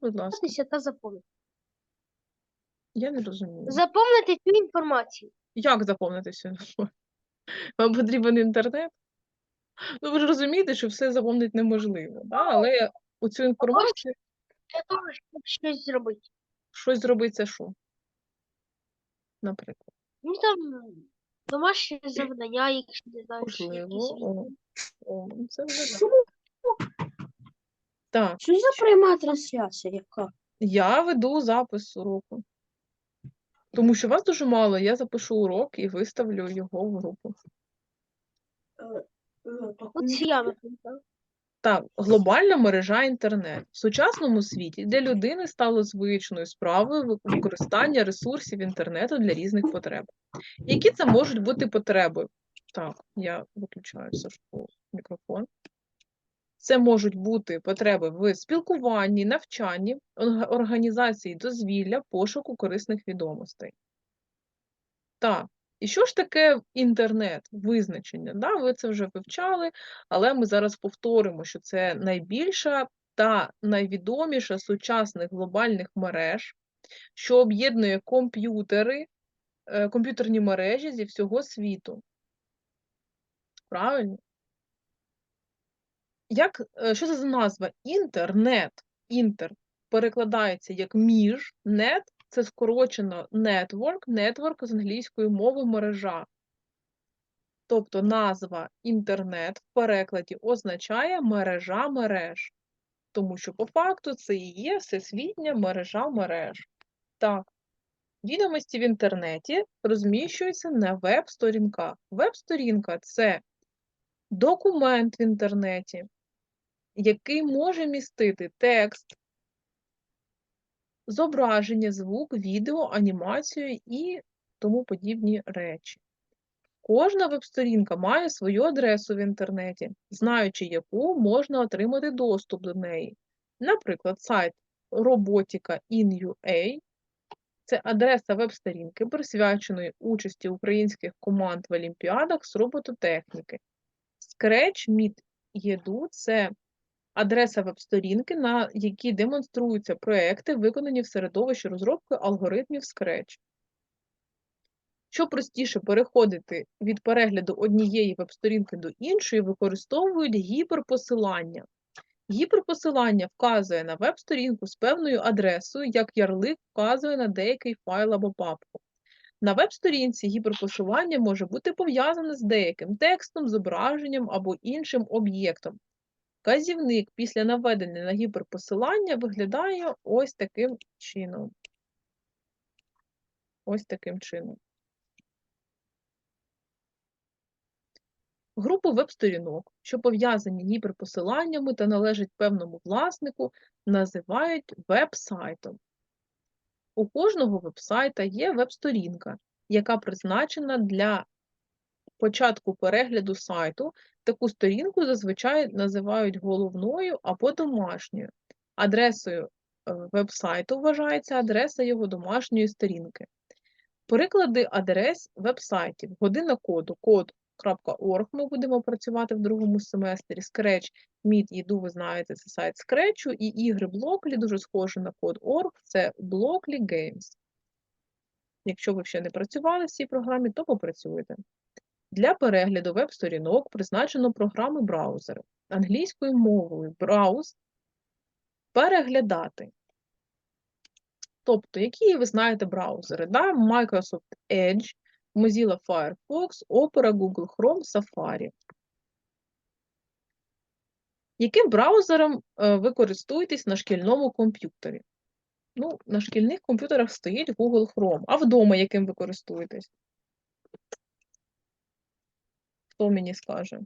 Будь ласка, та запомнити. я не розумію. Заповнити цю інформацію. Як заповнити цю інформацію? Вам потрібен інтернет? Ну, ви ж розумієте, що все заповнити неможливо, да? але у цю інформацію Для того, щоб щось зробити. щось зробити це що? Наприклад. Ну там домашнє завдання, якщо не знаю, Можливо. якісь О, о, ну, це вже да. Так, Що за пряма трансляція? Яка? я веду запис уроку. Тому що вас дуже мало, я запишу урок і виставлю його в групу. Ну, так, От я, наприклад. Так, глобальна мережа інтернет. В сучасному світі для людини стало звичною справою використання ресурсів інтернету для різних потреб. Які це можуть бути потреби? Так, я виключаю Сашку мікрофон. Це можуть бути потреби в спілкуванні, навчанні, організації дозвілля, пошуку корисних відомостей. Так, і що ж таке інтернет? Визначення? Да, ви це вже вивчали, але ми зараз повторимо, що це найбільша та найвідоміша сучасних глобальних мереж, що об'єднує комп'ютери, е, комп'ютерні мережі зі всього світу. Правильно? Як, е, що це за назва? Інтернет. Інтер перекладається як між, нет це скорочено network, network з англійської мови мережа. Тобто назва інтернет в перекладі означає мережа мереж. Тому що по факту це і є всесвітня мережа мереж. Так, відомості в інтернеті розміщуються на веб-сторінках. Веб-сторінка це документ в інтернеті, який може містити текст, зображення, звук, відео, анімацію і тому подібні речі. Кожна веб-сторінка має свою адресу в інтернеті, знаючи яку можна отримати доступ до неї. Наприклад, сайт Robotica.in.ua – це адреса веб-сторінки, присвяченої участі українських команд в олімпіадах з робототехніки. Scratch.meet.edu – це адреса веб-сторінки, на якій демонструються проекти, виконані в середовищі розробки алгоритмів Scratch. Щоб простіше переходити від перегляду однієї веб-сторінки до іншої, використовують гіперпосилання. Гіперпосилання вказує на веб-сторінку з певною адресою, як ярлик вказує на деякий файл або папку. На веб-сторінці гіперпосилання може бути пов'язане з деяким текстом, зображенням або іншим об'єктом. Вказівник після наведення на гіперпосилання виглядає ось таким чином. Ось таким чином. Групу веб-сторінок, що пов'язані гіперпосиланнями та належать певному власнику, називають веб-сайтом. У кожного веб-сайта є веб-сторінка, яка призначена для початку перегляду сайту. Таку сторінку зазвичай називають головною або домашньою. Адресою е, веб-сайту вважається адреса його домашньої сторінки. Приклади адрес веб-сайтів. Година коду, код.org ми будемо працювати в другому семестрі. Scratch, Meet, Їду, ви знаєте, це сайт Scratch, і ігри Blockly, дуже схожі на код.org, це Blockly Games. Якщо ви ще не працювали в цій програмі, то попрацюйте. Для перегляду веб-сторінок призначено програми браузери. Англійською мовою брауз переглядати. Тобто, які ви знаєте браузери? Да? Microsoft Edge, Mozilla Firefox, Opera, Google Chrome, Safari. Яким браузером е, ви користуєтесь на шкільному комп'ютері? Ну, на шкільних комп'ютерах стоїть Google Chrome. А вдома яким ви користуєтесь? Хто мені скаже?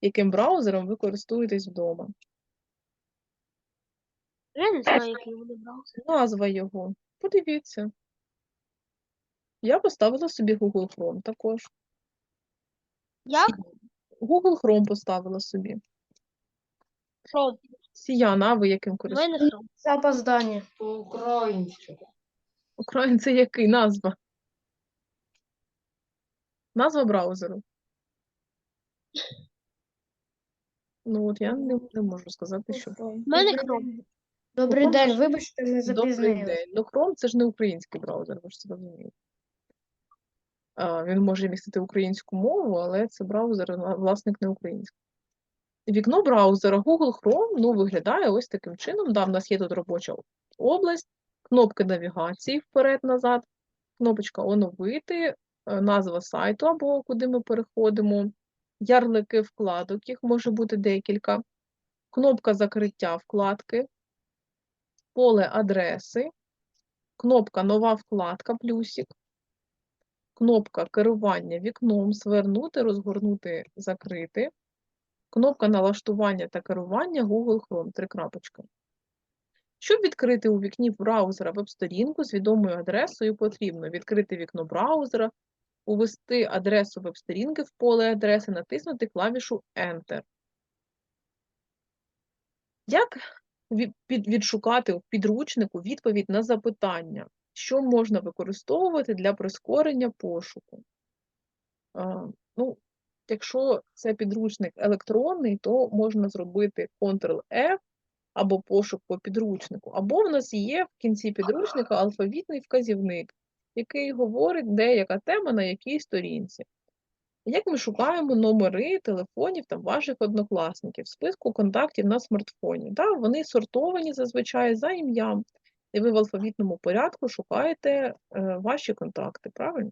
Яким браузером ви користуєтесь вдома? Я не знаю, який вони браузер. Назва його. Подивіться. Я поставила собі Google Chrome також. Як? Google Chrome поставила собі. Chrome. Сіяна, а ви яким У користуєтесь? мене Chrome. Запоздання. По-українськи. Українце який? Назва? Назва браузеру. Ну от я не, не можу сказати, що. У мене Chrome. Добрий Chrome день, вибачте, ми Добрий день. Ну, Chrome це ж не український браузер, ви ж це розумієте. А, Він може містити українську мову, але це браузер, вла- власник не український. Вікно браузера Google Chrome ну, виглядає ось таким чином. Да, в нас є тут робоча область, кнопки навігації вперед-назад, кнопочка оновити, назва сайту або куди ми переходимо, ярлики вкладок, їх може бути декілька, кнопка закриття вкладки, поле адреси, кнопка нова вкладка плюсик, кнопка керування вікном, звернути, розгорнути, закрити, кнопка налаштування та керування Google Chrome, три крапочки. Щоб відкрити у вікні браузера веб-сторінку з відомою адресою, потрібно відкрити вікно браузера, увести адресу веб-сторінки в поле адреси, натиснути клавішу Enter. Як відшукати в підручнику відповідь на запитання, що можна використовувати для прискорення пошуку? Ну, якщо це підручник електронний, то можна зробити Ctrl-F або пошук по підручнику, або в нас є в кінці підручника алфавітний вказівник, який говорить, де яка тема на якій сторінці. Як ми шукаємо номери телефонів там, ваших однокласників в списку контактів на смартфоні? Да, вони сортовані зазвичай за ім'ям, і ви в алфавітному порядку шукаєте е, ваші контакти, правильно?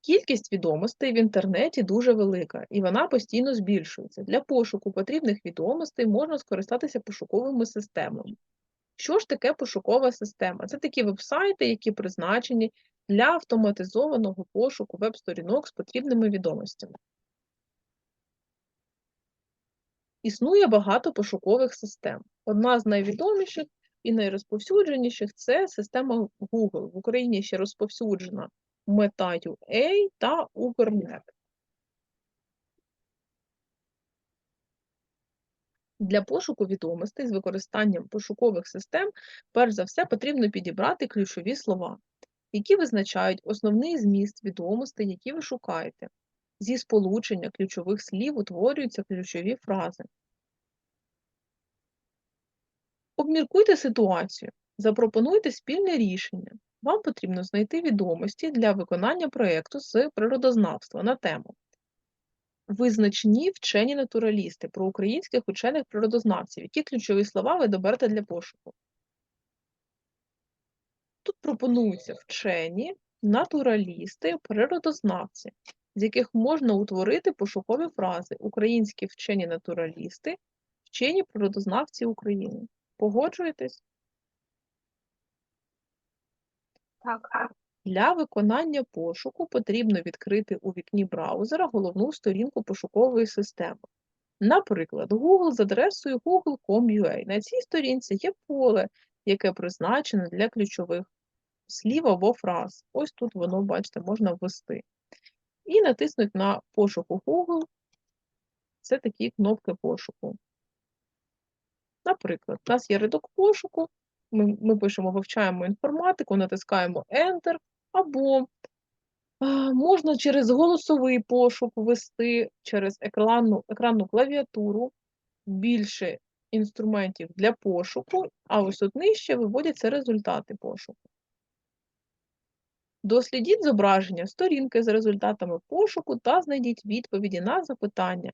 Кількість відомостей в інтернеті дуже велика, і вона постійно збільшується. Для пошуку потрібних відомостей можна скористатися пошуковими системами. Що ж таке пошукова система? Це такі веб-сайти, які призначені для автоматизованого пошуку веб-сторінок з потрібними відомостями. Існує багато пошукових систем. Одна з найвідоміших і найрозповсюдженіших це система Google. В Україні ще розповсюджена Meta.ua та Ubernet. Для пошуку відомостей з використанням пошукових систем, перш за все, потрібно підібрати ключові слова, які визначають основний зміст відомостей, які ви шукаєте. Зі сполучення ключових слів утворюються ключові фрази. Обміркуйте ситуацію, запропонуйте спільне рішення. Вам потрібно знайти відомості для виконання проєкту з природознавства на тему Визначні вчені натуралісти про українських учених природознавців. Які ключові слова ви доберете для пошуку? Тут пропонуються вчені, натуралісти, природознавці, з яких можна утворити пошукові фрази Українські вчені натуралісти, вчені природознавці України. Погоджуєтесь? Так. Для виконання пошуку потрібно відкрити у вікні браузера головну сторінку пошукової системи. Наприклад, Google з адресою google.com.ua. На цій сторінці є поле, яке призначене для ключових слів або фраз. Ось тут воно, бачите, можна ввести. І натиснути на пошуку Google. Це такі кнопки пошуку. Наприклад, у нас є рядок пошуку, ми, ми пишемо вивчаємо інформатику, натискаємо Enter, або можна через голосовий пошук ввести через екранну, екранну клавіатуру більше інструментів для пошуку, а ось тут нижче виводяться результати пошуку. Дослідіть зображення сторінки з результатами пошуку та знайдіть відповіді на запитання,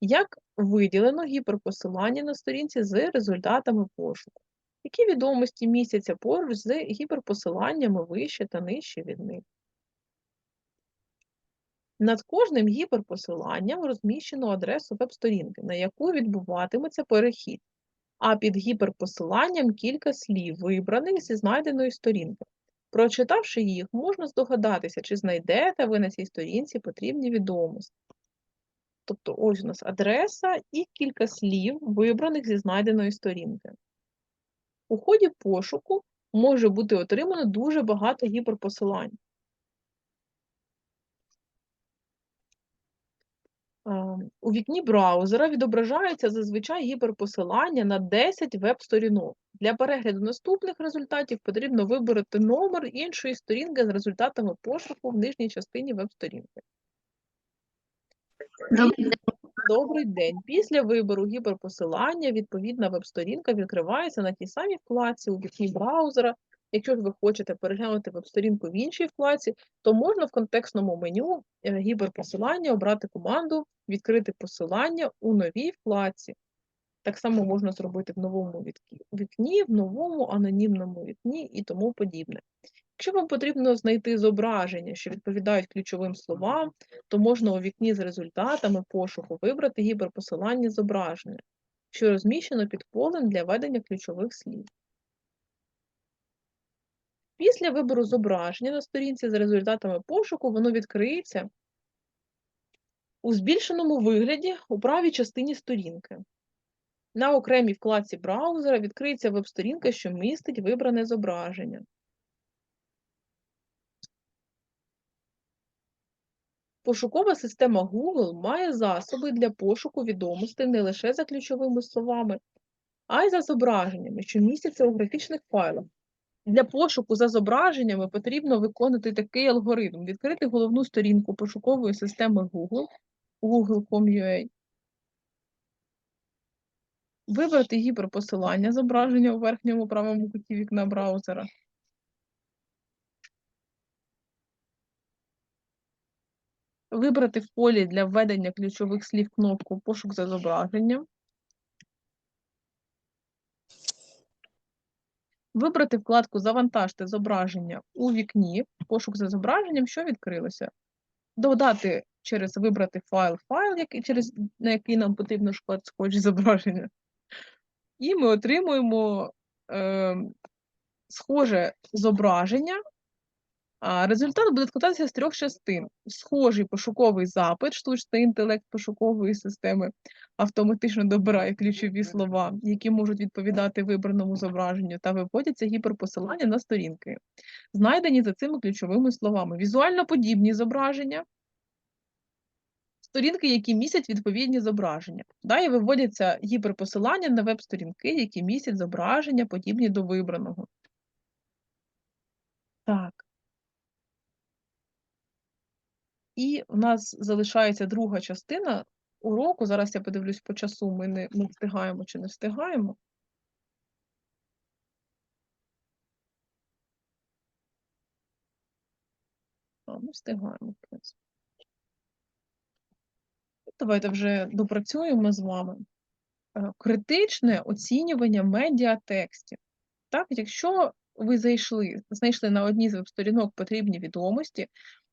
як виділено гіперпосилання на сторінці з результатами пошуку. Які відомості містяться поруч з гіперпосиланнями вище та нижче від них? Над кожним гіперпосиланням розміщено адресу веб-сторінки, на яку відбуватиметься перехід, а під гіперпосиланням кілька слів, вибраних зі знайденої сторінки. Прочитавши їх, можна здогадатися, чи знайдете ви на цій сторінці потрібні відомості. Тобто ось у нас адреса і кілька слів, вибраних зі знайденої сторінки. У ході пошуку може бути отримано дуже багато гіперпосилань. У вікні браузера відображається зазвичай гіперпосилання на 10 веб-сторінок. Для перегляду наступних результатів потрібно вибрати номер іншої сторінки з результатами пошуку в нижній частині веб-сторінки. Добрий день. Після вибору гіперпосилання відповідна веб-сторінка відкривається на тій самій вкладці у вікні браузера. Якщо ж ви хочете переглянути веб-сторінку в іншій вкладці, то можна в контекстному меню е, гіперпосилання обрати команду Відкрити посилання у новій вкладці. Так само можна зробити в новому вікні, в новому анонімному вікні і тому подібне. Якщо вам потрібно знайти зображення, що відповідають ключовим словам, то можна у вікні з результатами пошуку вибрати гіперпосилання зображення, що розміщено під полем для введення ключових слів. Після вибору зображення на сторінці з результатами пошуку воно відкриється у збільшеному вигляді у правій частині сторінки. На окремій вкладці браузера відкриється веб-сторінка, що містить вибране зображення. Пошукова система Google має засоби для пошуку відомостей не лише за ключовими словами, а й за зображеннями, що містяться у графічних файлах. Для пошуку за зображеннями потрібно виконати такий алгоритм: відкрити головну сторінку пошукової системи Google google.com.ua, вибрати гіперпосилання зображення у верхньому правому куті вікна браузера. Вибрати в полі для введення ключових слів кнопку Пошук за зображенням. Вибрати вкладку Завантажте зображення у вікні Пошук за зображенням, що відкрилося. Додати через вибрати файл файл, який, через, на який нам потрібно шукати схожі зображення. І ми отримуємо е, схоже зображення. Результат буде складатися з трьох частин: схожий пошуковий запит, штучний інтелект пошукової системи автоматично добирає ключові слова, які можуть відповідати вибраному зображенню, та виводяться гіперпосилання на сторінки, знайдені за цими ключовими словами. Візуально подібні зображення, сторінки, які містять відповідні зображення. Далі виводяться гіперпосилання на веб-сторінки, які містять зображення, подібні до вибраного. Так. І в нас залишається друга частина уроку. Зараз я подивлюсь по часу, ми не ми встигаємо чи не встигаємо. А, ми встигаємо, в принципі. Давайте вже допрацюємо з вами. Е, Критичне оцінювання медіатекстів. Так, якщо ви зайшли, знайшли на одній з веб-сторінок потрібні відомості,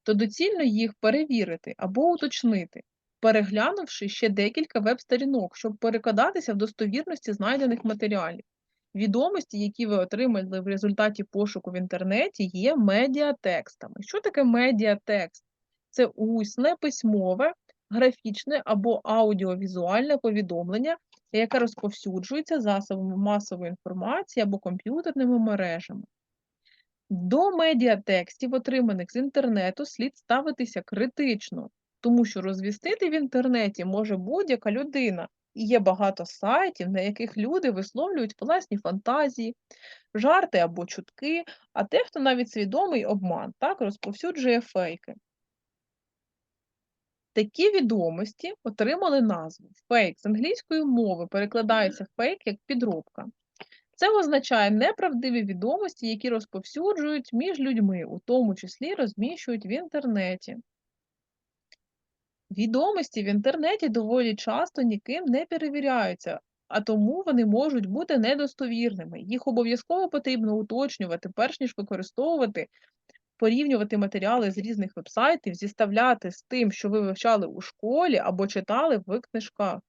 то доцільно їх перевірити або уточнити, переглянувши ще декілька веб-сторінок, щоб переконатися в достовірності знайдених матеріалів. Відомості, які ви отримали в результаті пошуку в інтернеті, є медіатекстами. Що таке медіатекст? Це усне, письмове, графічне або аудіовізуальне повідомлення, яке розповсюджується засобами масової інформації або комп'ютерними мережами. До медіатекстів, отриманих з інтернету, слід ставитися критично, тому що розвістити в інтернеті може будь-яка людина, і є багато сайтів, на яких люди висловлюють власні фантазії, жарти або чутки, а дехто навіть свідомий обман, так, розповсюджує фейки. Такі відомості отримали назву фейк з англійської мови перекладається фейк як підробка. Це означає неправдиві відомості, які розповсюджують між людьми, у тому числі розміщують в інтернеті. Відомості в інтернеті доволі часто ніким не перевіряються, а тому вони можуть бути недостовірними. Їх обов'язково потрібно уточнювати, перш ніж використовувати, порівнювати матеріали з різних вебсайтів, зіставляти з тим, що ви вивчали у школі або читали в книжках.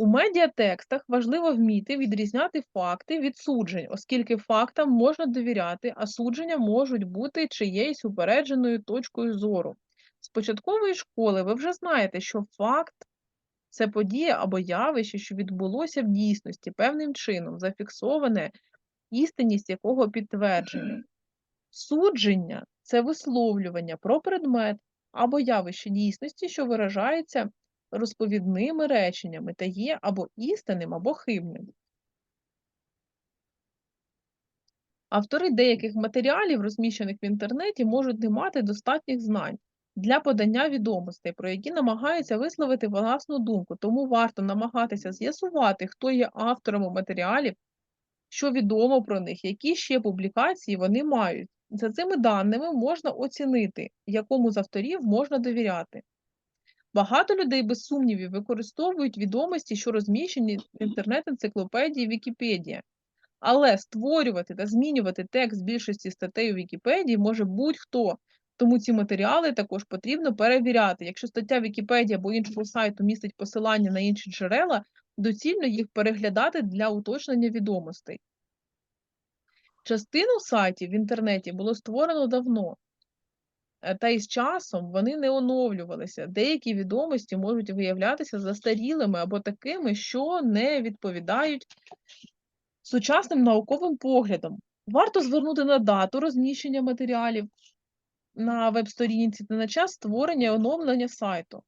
У медіатекстах важливо вміти відрізняти факти від суджень, оскільки фактам можна довіряти, а судження можуть бути чиєюсь упередженою точкою зору. З початкової школи ви вже знаєте, що факт це подія або явище, що відбулося в дійсності певним чином, зафіксоване, істинність якого підтверджена. Судження це висловлювання про предмет або явище дійсності, що виражається розповідними реченнями та є або істинним, або хибним. Автори деяких матеріалів, розміщених в інтернеті, можуть не мати достатніх знань для подання відомостей, про які намагаються висловити власну думку. Тому варто намагатися з'ясувати, хто є авторами матеріалів, що відомо про них, які ще публікації вони мають. За цими даними можна оцінити, якому з авторів можна довіряти. Багато людей без сумнівів використовують відомості, що розміщені в інтернет-енциклопедії Вікіпедія. Але створювати та змінювати текст більшості статей у Вікіпедії може будь-хто. Тому ці матеріали також потрібно перевіряти. Якщо стаття Вікіпедії або іншого сайту містить посилання на інші джерела, доцільно їх переглядати для уточнення відомостей. Частину сайтів в інтернеті було створено давно, та із часом вони не оновлювалися. Деякі відомості можуть виявлятися застарілими або такими, що не відповідають сучасним науковим поглядам. Варто звернути на дату розміщення матеріалів на веб-сторінці та на час створення і оновлення сайту.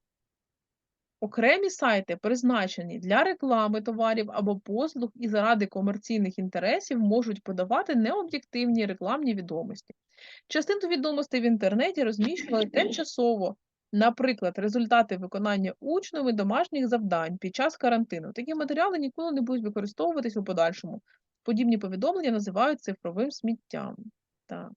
Окремі сайти, призначені для реклами товарів або послуг і заради комерційних інтересів, можуть подавати необ'єктивні рекламні відомості. Частину відомостей в інтернеті розміщували тимчасово, наприклад, результати виконання учнями домашніх завдань під час карантину. Такі матеріали ніколи не будуть використовуватись у подальшому. Подібні повідомлення називають цифровим сміттям. Так.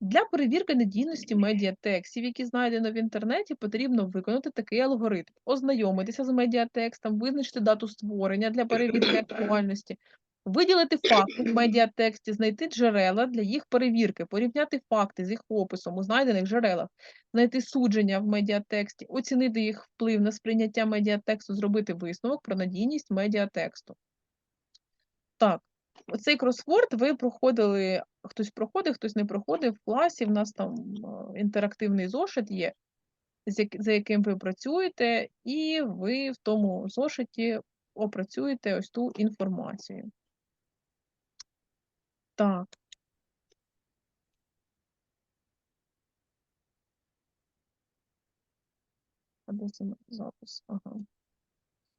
Для перевірки надійності медіатекстів, які знайдено в інтернеті, потрібно виконати такий алгоритм: ознайомитися з медіатекстом, визначити дату створення для перевірки актуальності, виділити факти в медіатексті, знайти джерела для їх перевірки, порівняти факти з їх описом у знайдених джерелах, знайти судження в медіатексті, оцінити їх вплив на сприйняття медіатексту, зробити висновок про надійність медіатексту. Так, Оцей кросворд ви проходили, хтось проходив, хтось не проходив в класі. В нас там е, інтерактивний зошит є, за яким ви працюєте, і ви в тому зошиті опрацюєте ось ту інформацію. Так. А де це запис? Ага.